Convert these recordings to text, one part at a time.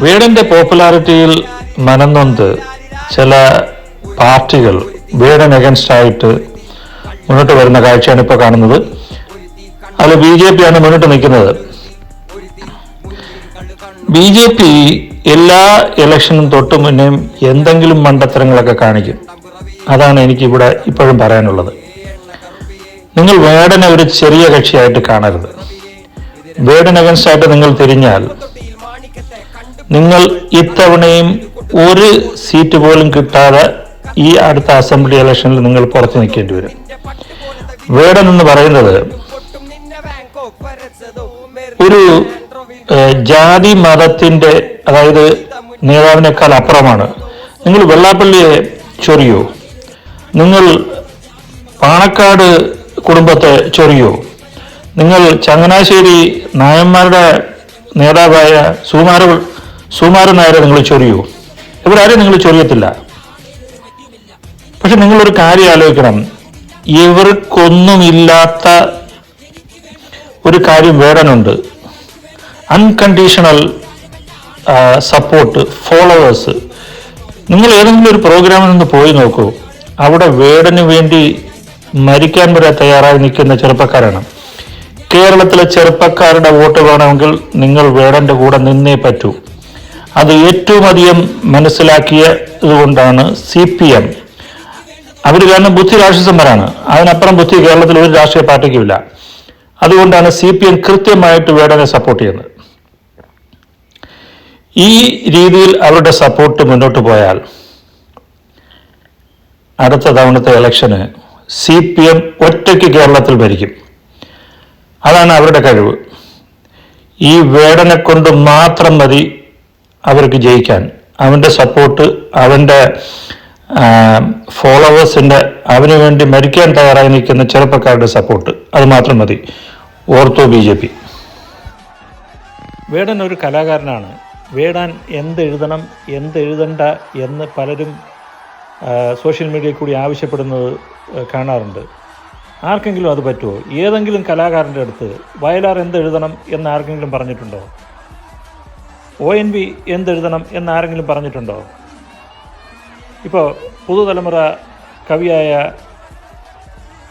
വേടന്റെ പോപ്പുലാരിറ്റിയിൽ മനന്നൊന്ത് ചില പാർട്ടികൾ വീടൻ അഗൻസ്റ്റ് ആയിട്ട് മുന്നോട്ട് വരുന്ന കാഴ്ചയാണ് ഇപ്പോൾ കാണുന്നത്. അതിൽ ബി ജെ പി ആണ് മുന്നോട്ട് നിൽക്കുന്നത്. ബി ജെ പി എല്ലാ ഇലക്ഷനും തൊട്ട് മുന്നേയും എന്തെങ്കിലും മണ്ടത്തരങ്ങളൊക്കെ കാണിക്കും. അതാണ് എനിക്ക് ഇവിടെ ഇപ്പോഴും പറയാനുള്ളത്. നിങ്ങൾ വേടനെ ഒരു ചെറിയ കക്ഷിയായിട്ട് കാണരുത്. വേടൻ അഗൻസ്റ്റ് ആയിട്ട് നിങ്ങൾ തിരിഞ്ഞാൽ നിങ്ങൾ ഇത്തവണയും ഒരു സീറ്റ് പോലും കിട്ടാതെ ഈ അടുത്ത അസംബ്ലി ഇലക്ഷനിൽ നിങ്ങൾ പുറത്തു നിൽക്കേണ്ടി വരും. വേടൻ എന്ന് പറയുന്നത് ഒരു ജാതി മതത്തിന്റെ അതായത് നേതാവിനേക്കാൾ അപ്പുറമാണ്. നിങ്ങൾ വെള്ളാപ്പള്ളിയെ ചൊറിയോ? നിങ്ങൾ പാണക്കാട് കുടുംബത്തെ ചൊറിയോ? നിങ്ങൾ ചങ്ങനാശ്ശേരി നായന്മാരുടെ നേതാവായ സുമാര സുമാരൻ നായരെ നിങ്ങൾ ചൊറിയോ ഇവരാരും നിങ്ങൾ ചൊറിയത്തില്ല. പക്ഷെ നിങ്ങളൊരു കാര്യം ആലോചിക്കണം. ഇവർക്കൊന്നുമില്ലാത്ത ഒരു കാര്യം വേടനുണ്ട്. അൺകണ്ടീഷണൽ സപ്പോർട്ട് ഫോളോവേഴ്സ് നിങ്ങൾ ഏതെങ്കിലും ഒരു പ്രോഗ്രാമിൽ നിന്ന് പോയി നോക്കൂ. അവിടെ വേടന് വേണ്ടി മരിക്കാൻ വരെ തയ്യാറായി നിൽക്കുന്ന ചെറുപ്പക്കാരാണ്. കേരളത്തിലെ ചെറുപ്പക്കാരുടെ വോട്ട് വേണമെങ്കിൽ നിങ്ങൾ വേടന്റെ കൂടെ നിന്നേ പറ്റൂ. അത് ഏറ്റവും അധികം മനസ്സിലാക്കിയത് കൊണ്ടാണ് സി പി എം. അവർ കാരണം ബുദ്ധി രാക്ഷസന്മാരാണ്. അതിനപ്പുറം ബുദ്ധി കേരളത്തിൽ ഒരു രാഷ്ട്രീയ പാർട്ടിക്കുമില്ല. അതുകൊണ്ടാണ് സി പി എം കൃത്യമായിട്ട് വേടനെ സപ്പോർട്ട് ചെയ്യുന്നത്. ഈ രീതിയിൽ അവരുടെ സപ്പോർട്ട് മുന്നോട്ട് പോയാൽ അടുത്ത തവണത്തെ ഇലക്ഷന് സി പി എം ഒറ്റയ്ക്ക് കേരളത്തിൽ ഭരിക്കും. അതാണ് അവരുടെ കഴിവ്. ഈ വേടനെ കൊണ്ട് മാത്രം മതി അവർക്ക് ജയിക്കാൻ. അവന്റെ സപ്പോർട്ട് അവന്റെ ഫോളോവേഴ്സിന്റെ അവന് വേണ്ടി മരിക്കാൻ തയ്യാറായി നിൽക്കുന്ന ചെറുപ്പക്കാരുടെ സപ്പോർട്ട് അതുമാത്രം മതി. ഓർത്തോ ബി ജെ പി. വേടൻ ഒരു കലാകാരനാണ്. വേടാൻ എന്തെഴുതണം എന്തെഴുതണ്ട എന്ന് പലരും സോഷ്യൽ മീഡിയയിൽ കൂടി ആവശ്യപ്പെടുന്നത് കാണാറുണ്ട്. ആർക്കെങ്കിലും അത് പറ്റുമോ ഏതെങ്കിലും കലാകാരന്റെ അടുത്ത് വയലാർ എന്തെഴുതണം എന്ന് ആർക്കെങ്കിലും പറഞ്ഞിട്ടുണ്ടോ? ഒ എൻ വി എന്തെഴുതണം എന്നാരെങ്കിലും പറഞ്ഞിട്ടുണ്ടോ? ഇപ്പോൾ പുതുതലമുറ കവിയായ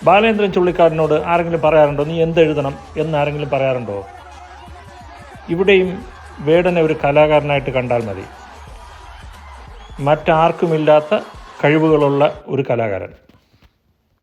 ബാലേന്ദ്രൻ ചുള്ളിക്കാടിനോട് ആരെങ്കിലും പറയാറുണ്ടോ? നീ എന്തെഴുതണം എന്നാരെങ്കിലും പറയാറുണ്ടോ? ഇവിടെയും വേടനെ ഒരു കലാകാരനായിട്ട് കണ്ടാൽ മതി. മറ്റാർക്കുമില്ലാത്ത കഴിവുകളുള്ള ഒരു കലാകാരൻ.